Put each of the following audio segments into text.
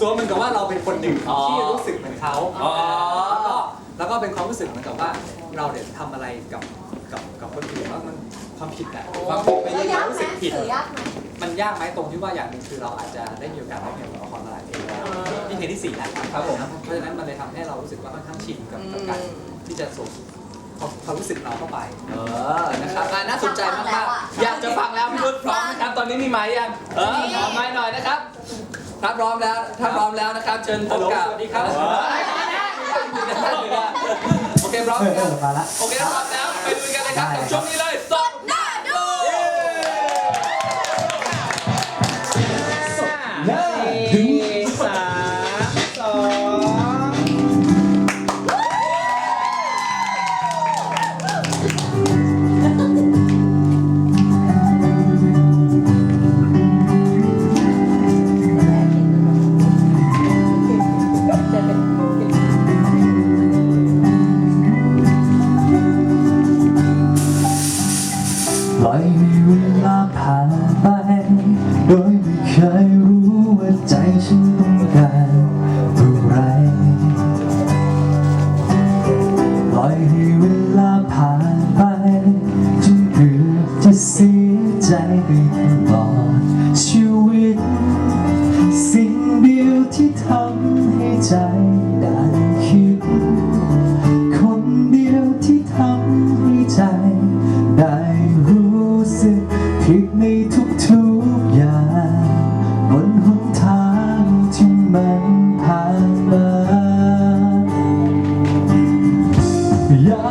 สวมเหมือนกับว่าเราเป็นคนหนึ่งอ๋อที่รู้สึกเหมือนเขาอ๋อ แล้วก็แล้วก็เป็นความรู้สึกเหมือนกับว่าเราเนี่ยทำอะไรกับกับกับคนอื่นว่ามันความผิดอะความผิดไปแล้วเรื่อยยากๆไหมรู้สึกผิด สื่อยากไหมมันยากไหมตรงที่ว่าอย่างหนึ่งคือเราอาจจะได้มีโอกาสร้องเพลงของละครมาหลายเพลงแล้วนี่เพลงที่สี่แล้วครับผมเพราะฉะนั้นมันเลยทำให้เรารู้สึกว่าค่อนข้างชินกับกับการที่จะส่งความความรู้สึกเราเข้าไป เออ นะครับอะน่าสนใจมากๆอยากจะฟังแล้วพี่รุ่นพร้อมนะครับ ตอนนี้มีไม้ยัง เออขอไม้หน่อยนะครับ ถ้าพร้อมแล้วถ้าพร้อมแล้วนะครับ เชิญพบกับสวัสดีครับเออโอเคพร้อมเออเออมาละโอเคพร้อมแล้วไปดูกันเลยครับกับช่วงนี้เลย เคยรู้ว่าใจฉันต้องการเท่าไรปล่อยให้เวลาผ่านไปจนเกือบจะเสียใจไปตลอดชีวิต สิ่งเดียวที่ทำให้ใจ ผ่านมา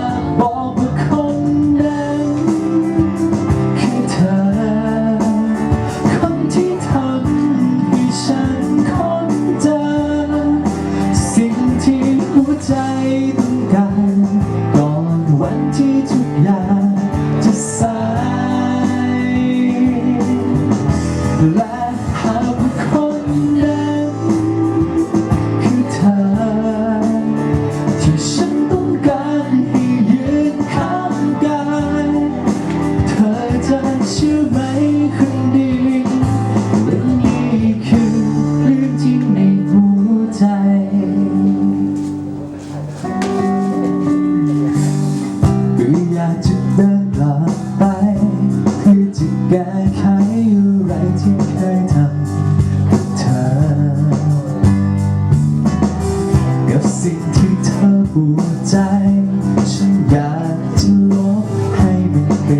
มั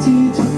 寄出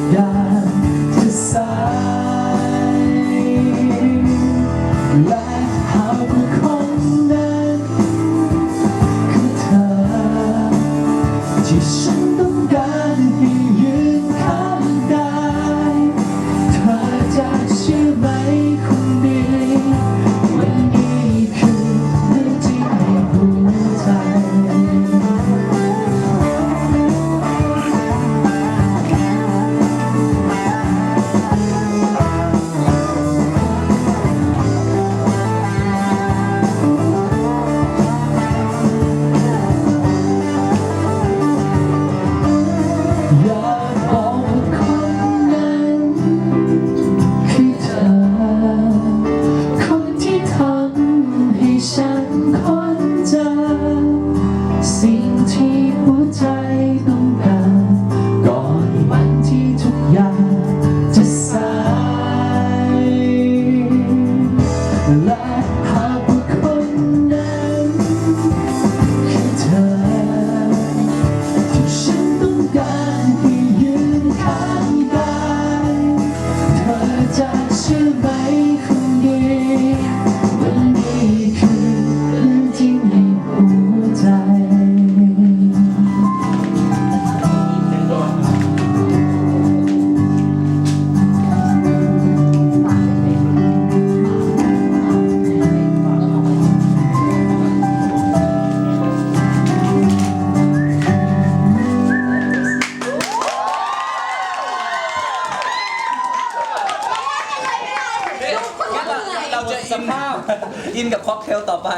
อินกับค็อกเทลต่อไป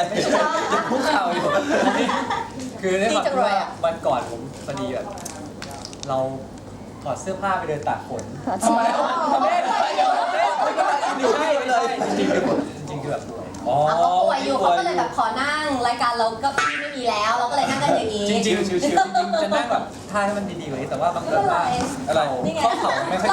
ยังคุกเข่าอยู่คือได้ดีความจังเลยว่าอะวันก่อนผมพอดีแบบเราถอดเสื้อผ้าไปเดินตากฝนทำไมทำไมทำไมไม่กำลังอินอยู่ใช่ไปเลยจริงๆคือจริงๆคือแบบป่วยอ๋ออะเขาป่วยอยู่เขาก็เลยแบบขอนั่งรายการเราก็ไม่มีแล้ว เราก็เลยนั่งกันอย่างนี้ จริงๆชิวๆจริงๆจะนั่งแบบท่าให้มันดีๆกว่านี้แต่ว่าบังเอิญว่าอะไรนี่ไงข้อเข่าไม่ค่อยเรา